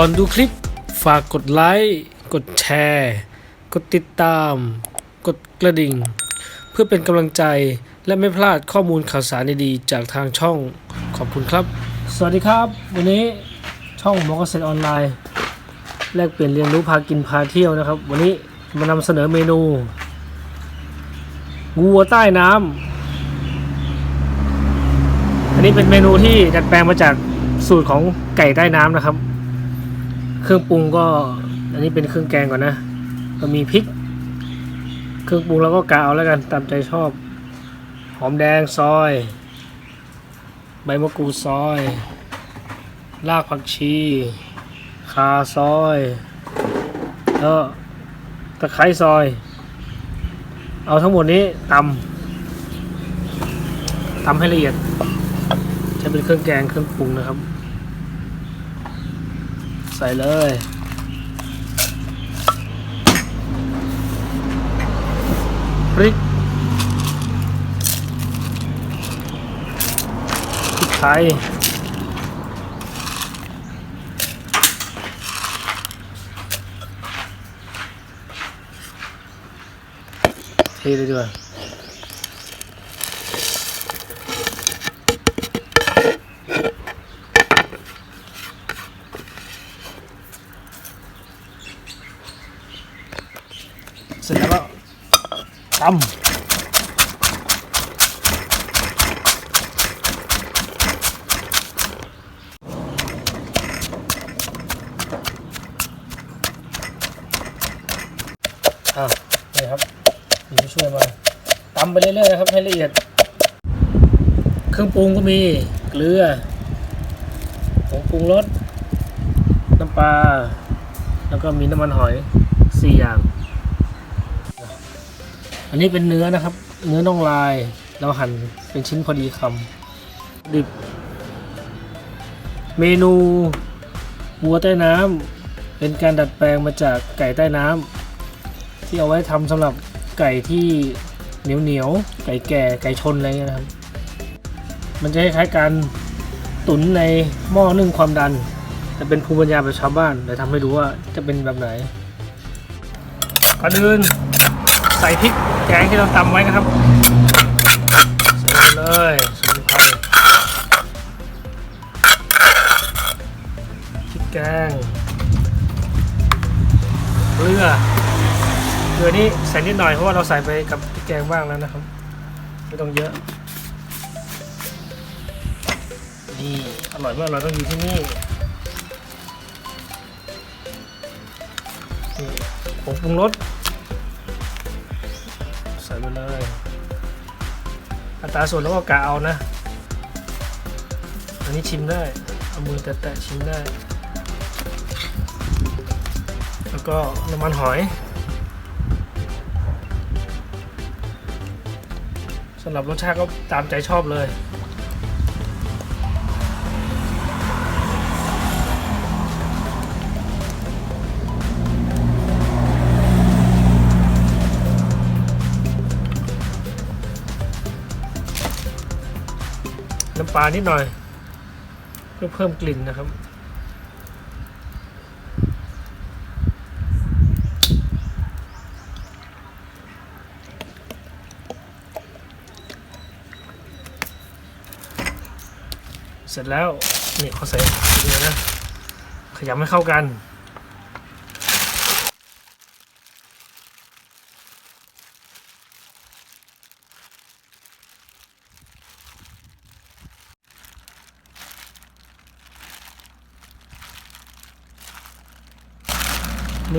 ก่อนดูคลิปฝากกดไลค์ กดแชร์ กดติดตาม กดกระดิ่ง เพื่อเป็นกำลังใจและไม่พลาดข้อมูลข่าวสารดีๆจากทางช่องขอบคุณครับ สวัสดีครับ วันนี้ช่องมอเกษตรออนไลน์ แลกเปลี่ยนเรียนรู้พากินพาเที่ยวนะครับ วันนี้มานำเสนอเมนูวัวใต้น้ำอันนี้เป็นเมนูที่ดัดแปลงมาจากสูตรของไก่ใต้น้ำนะครับ เครื่องปรุงก็ อันนี้เป็นเครื่องแกงก่อนนะ ก็มีพริก เครื่องปรุงแล้วก็กะเอแล้วกันตามใจชอบ หอมแดงซอย ใบมะกรูดซอย รากผักชี คาซอยแล้วตะไคร้ซอย เอาทั้งหมดนี้ตำตำให้ละเอียดใช้เป็นเครื่องแกงเครื่องปรุงนะครับ ใส่เลยพริกพริกไทยเทเลยดีกว่าเสร็จแล้วก็ ตำอะนี่ครับมีผู้ช่วยมาตำไปเรื่อยๆนะครับให้ละเอียด เครื่องปรุงก็มีเกลือผงปรุงรสน้ำปลาแล้วก็มีน้ำมันหอยสี่อย่าง อันนี้เป็นเนื้อนะครับ เนื้อน่องลายเราหั่นเป็นชิ้นพอดีคำดิบ เมนูวัวใต้น้ำเป็นการดัดแปลงมาจากไก่ใต้น้ำที่เอาไว้ทำสำหรับไก่ที่เหนียวเหนียวไก่แก่ไก่ชนอะไรเงี้ยนะครับ มันจะคล้ายๆการตุ๋นในหม้อนึ่งความดัน แต่เป็นภูมิปัญญาแบบชาวบ้านเดี๋ยวทำให้ดูว่าจะเป็นแบบไหนก่อนอื่น ใส่พริกแกงที่เราตำไว้นะครับใส่เลยสมุนไพรพริกแกงเกลือเกลือนี่ใส่นิดหน่อยเพราะว่าเราใส่ไปกับพริกแกงบ้างแล้วนะครับ ไม่ต้องเยอะนี่อร่อยเมื่อเราต้องอยู่ที่นี่ผงปรุงรส ไปเลย อัตราส่วนแล้วก็กะเอานะ อันนี้ชิมได้ เอามือแตะๆชิมได้ แล้วก็น้ำมันหอยสำหรับรสชาติก็ตามใจชอบเลย ลานิดหน่อย เพื่อเพิ่มกลิ่นนะครับ เสร็จแล้วนี่เขาใส่เนื้อนะขยำให้เข้ากัน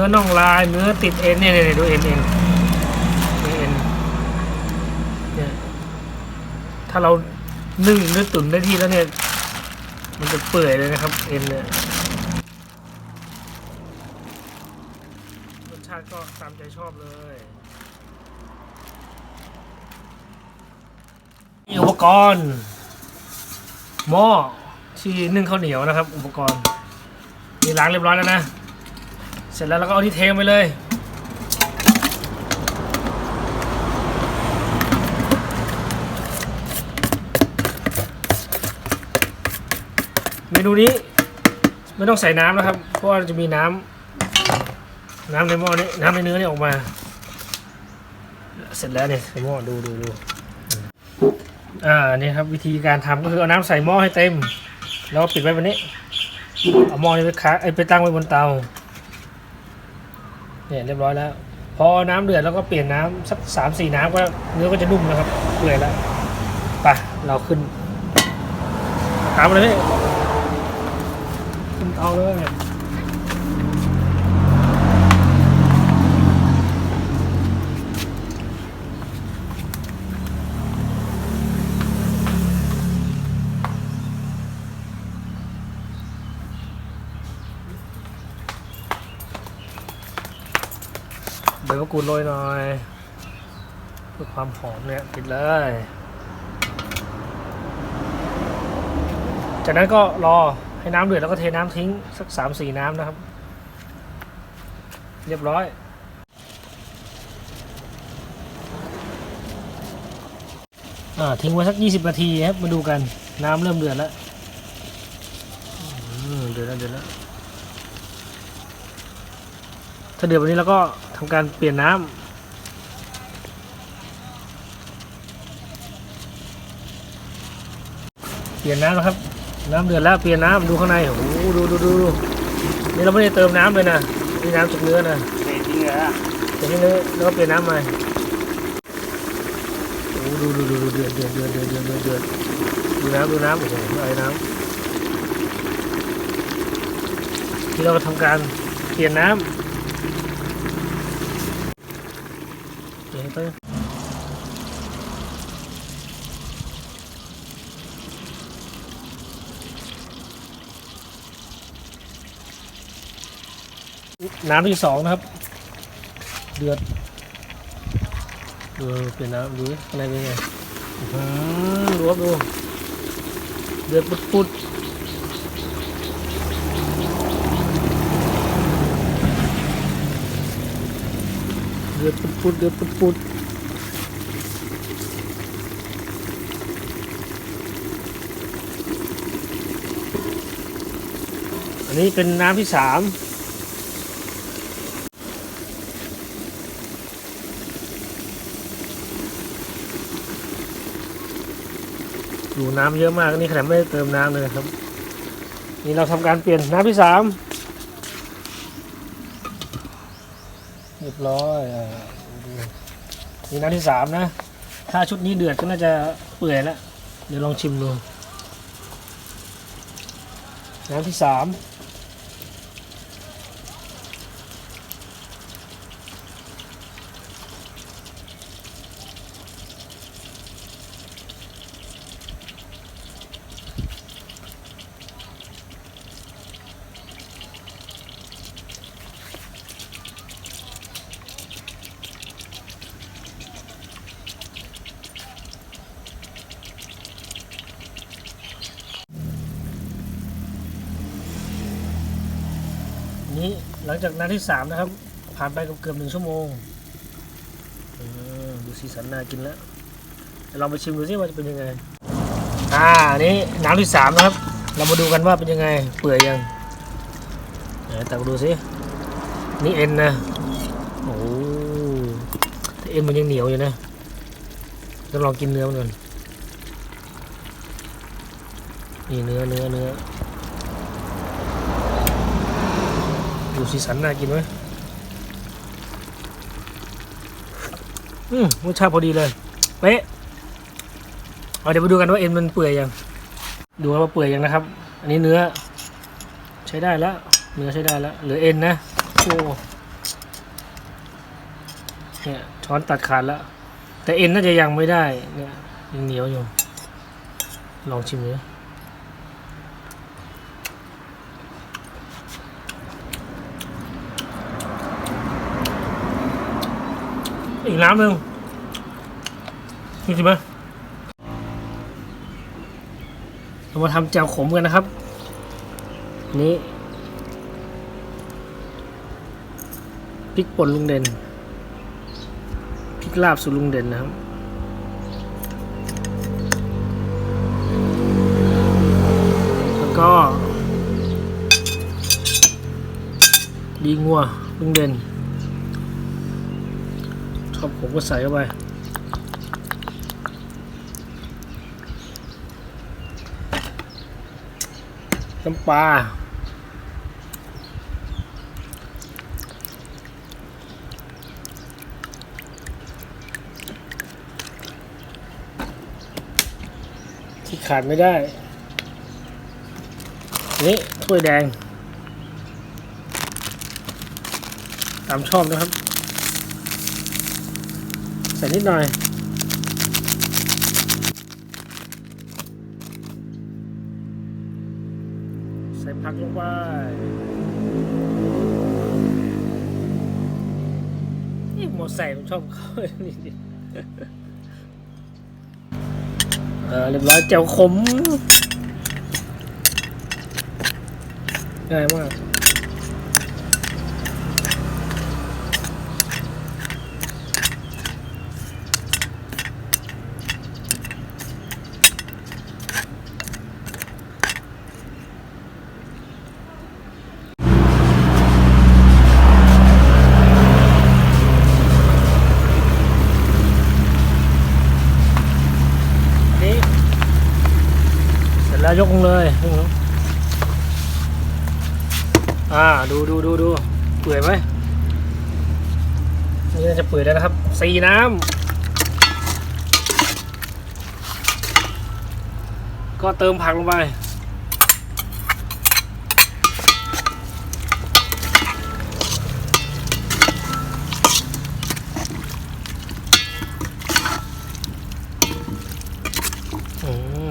นื้อน่องลาย เนื้อติดเอ็นเนี่ยเนี่ยดูเอ็นเอ็นนี่เอ็นเนี่ยถ้าเรานึ่งหรือตุ๋นได้ที่แล้วเนี่ย มันจะเปื่อยเลยนะครับ เอ็นเนี่ยรสชาติก็ตามใจชอบเลยนี่อุปกรณ์หม้อที่นึ่งข้าวเหนียวนะครับ อุปกรณ์นี่ล้างเรียบร้อยแล้วนะ ร็จแล้วเราก็เอาที่เทงไปเลย เมนูนี้ไม่ต้องใส่น้ำนะครับ เพราะว่าจะมีน้ำน้ำในหม้อนี้น้ำในเนื้อนี่ออกมา เสร็จแล้วเนี่ยใส่หม้อดูดูดูอ่านี่ครับวิธีการทำก็คือเอาน้ำใส่หม้อให้เต็ม แล้วปิดไว้แบบนี้เอาหม้อนี้ไปค้างไอ้ไปตั้งไว้บนเตา เนี่ยเรียบร้อยแล้ว พอน้ำเดือดแล้วก็เปลี่ยนน้ำสักสามสี่น้ำก็เนื้อก็จะนุ่มนะครับเปื่อยแล้วไปเราขึ้นตามมาเลยพี่ขึ้นเตาเลย เดี๋ยวก็กูดโรยหน่อยเพื่อความหอมเนี่ยปิดเลย จากนั้นก็รอให้น้ำเดือดแล้วก็เทน้ำทิ้งสักสามสี่น้ำนะครับ เรียบร้อยทิ้งไว้สักยี่สิบนาทีครับ มาดูกัน น้ำเริ่มเดือดแล้วอืมเดือดแล้ว เดือดแล้ว ถ้าเดือดแบบนี้แล้วก็ทำการเปลี่ยนน้ำเปลี่ยนน้ำนะครับ น้ำเดือดแล้วเปลี่ยนน้ำดูข้างในโอ้โหดูดูดูดูนี่เราไม่ได้เติมน้ำเลยนะนี่น้ำจากเนื้อนะเททิ้งเลยอะจากที่เนื้อแล้วก็เปลี่ยนน้ำใหม่โอ้โหดูดูดูดูเดือดเดือดเดือดเดือดเดือดเดือดเดือดดูน้ำดูน้ำโอ้โหไอ้น้ำที่เราก็ทำการเปลี่ยนน้ำ เปลี่ยนไปน้ำที่สองนะครับ เดือดดูเปลี่ยนน้ำดูดิข้างในเป็นไงอื้อหือดูครับดูเดือดปุดปุด เดือดปุดปุดเดือดปุดปุดอันนี้เป็นน้ำที่สามดูน้ำเยอะมากนี่ขนาดไม่ได้เติมน้ำเลยครับ นี่เราทำการเปลี่ยนน้ำที่สามเร้อยอ่านี่น้ำที่สามนะ ถ้าชุดนี้เดือดก็น่าจะเปื่อยแล้ว เดี๋ยวลองชิมดูน้ำที่สามนี้ห ลังจากน้ำที่สามนะครับ ผ่านไปเกือบหนึ่งชั่วโมงดูสีสันน่ากินแล้วเดี๋ยวลองไปชิมดูซิว่าจะเป็นยังไง อ่านี้น้ำที่สามนะครับ เรามาดูกันว่าเป็นยังไง เปื่อยยังไหนตักดูสินี่เอ็นนะโอ้เอ็นมันยังเหนียวอยู่นะต้องลองกินเนื้อมันก่อนนี่เนื้อเนื้อเนื้อ ดูสีสันน่ากินไหมอืมรสชาติพอดีเลยเป๊ะเเดี๋ยวไปดูกันว่าเอ็นมันเปื่อยยัง ดูกันว่าเปื่อยยังนะครับ อันนี้เนื้อ ใช้ได้แล้ว เนื้อใช้ได้แล้ว เหลือเอ็นนะ โอ้เนี่ยช้อนตัดขาดแล้ว แต่เอ็นน่าจะยังไม่ได้ เนี่ยยังเหนียวอยู่ ลองชิมดู อีกน้ำหนึ่งนี่สิไหมเรามาทำแจ่วขมกันนะครับ นี้พริกป่นลุงเด่นพริกลาบสูตรลุงเด่นนะครับแล้วก็ ดีงัวลุงเด่น ชอบผมก็ใส่เข้าไปน้ำปลาที่ขาดไม่ได้ นี่ถ้วยแดง ตามชอบนะครับ ใส่นิดหน่อย ใส่ผักลงไปนี่หมดใส่ผมชอบเขานี่ดิเออเรียบร้อยแจ่วขมง่ายมาก เสร็จแล้วยกลงเลย อ่า ดูดูดูดูเปื่อยไหมนี่จะเปื่อยแล้วนะครับสีน้ำ ก็เติมผักลงไป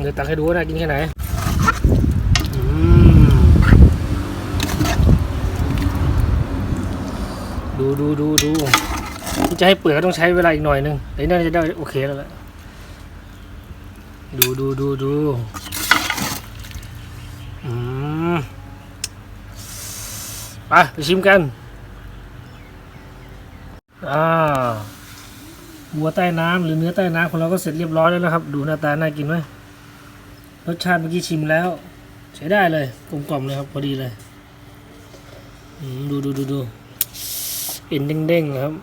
เดี๋ยวตักให้ดูน่ากินแค่ไหนอืม ดูดูดูดูที่จะให้เปื่อยก็ต้องใช้เวลาอีกหน่อยนึงไอ้น่าจะได้โอเคแล้วแหละดูดูดูดูอืมไปไปชิมกันอ่าบัวใต้น้ำหรือเนื้อใต้น้ำของเราก็เสร็จเรียบร้อยแล้วนะครับ ดูหน้าตาน่ากินไหมรสชาติเมื่อกี้ชิมแล้ว ใช้ได้เลยกลมกล่อมเลยครับพอดีเลยอืมดูดูดูดู เอ็นเด้งๆครับ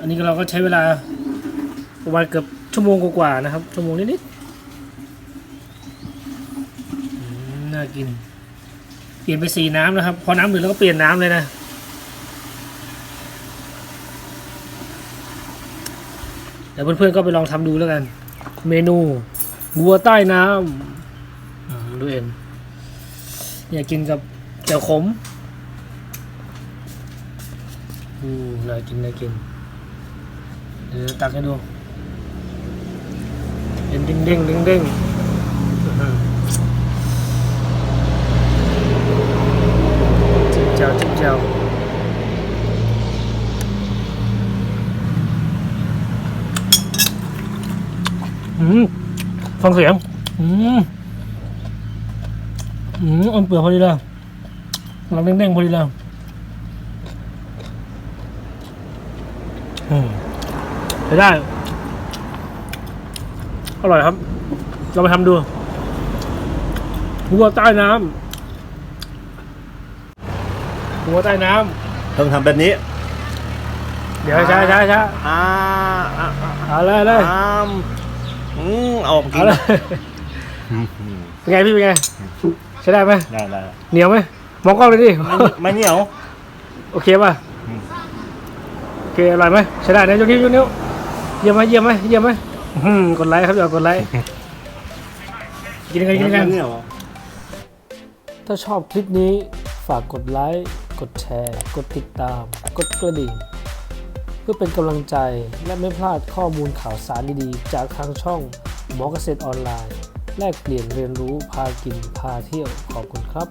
อันนี้เราก็ใช้เวลาประมาณเกือบชั่วโมงกว่าๆนะครับ ชั่วโมงนิดๆน่ากิน เปลี่ยนไปสีน้ำนะครับ พอน้ำเดือดแล้วก็เปลี่ยนน้ำเลยนะเดี๋ยวเพื่อนๆก็ไปลองทำดูแล้วกัน เมนูบัวใต้น้ำดูเอ็นอยากกินกับ แจ่วขม อืมน่ากินน่ากิน เดี๋ยวตักให้ดูเอ็นเด้งเด้งเด้งเด้งจิ้มแจ่วจิ้มแจ่วอืมฟังเสียง อืม อืมอ่อนเปลือกพอดีเลย กำลังเด้งๆพอดีเลยอืมใช้ได้ อร่อยครับ เราไปทำดูหัวใต้น้ำหัวใต้น้ต้องทำแบบนี้ำเดี๋ยวช้าช้าช้าอ่าอ่าอ่าเอาเลยเลยอ่าอืมเอากิเอานเลยเป็นไงพี่เป็นไงใช้ได้ไหมได้ได้เหนียวไหม มองกล้องเลยดิ ไม่ไม่เหนียว โอเคป่ะอืมโอเคอร่อยไหมใช้ได้นะยกนิ้วยกนิ้ว เยี่ยมไหมเยี่ยมไหมเยี่ยมไหมอื้อหือกดไลค์ครับอย่ากดไลค์กินกันกินกันไม่เหนียวถ้าชอบคลิปนี้ฝากกดไลค์ กดแชร์ กดติดตาม กดกระดิ่ง เพื่อเป็นกำลังใจและไม่พลาดข้อมูลข่าวสารดีๆ จากทางช่องหมอเกษตรออนไลน์ แลกเปลี่ยนเรียนรู้พากินพาเที่ยวขอบคุณครับ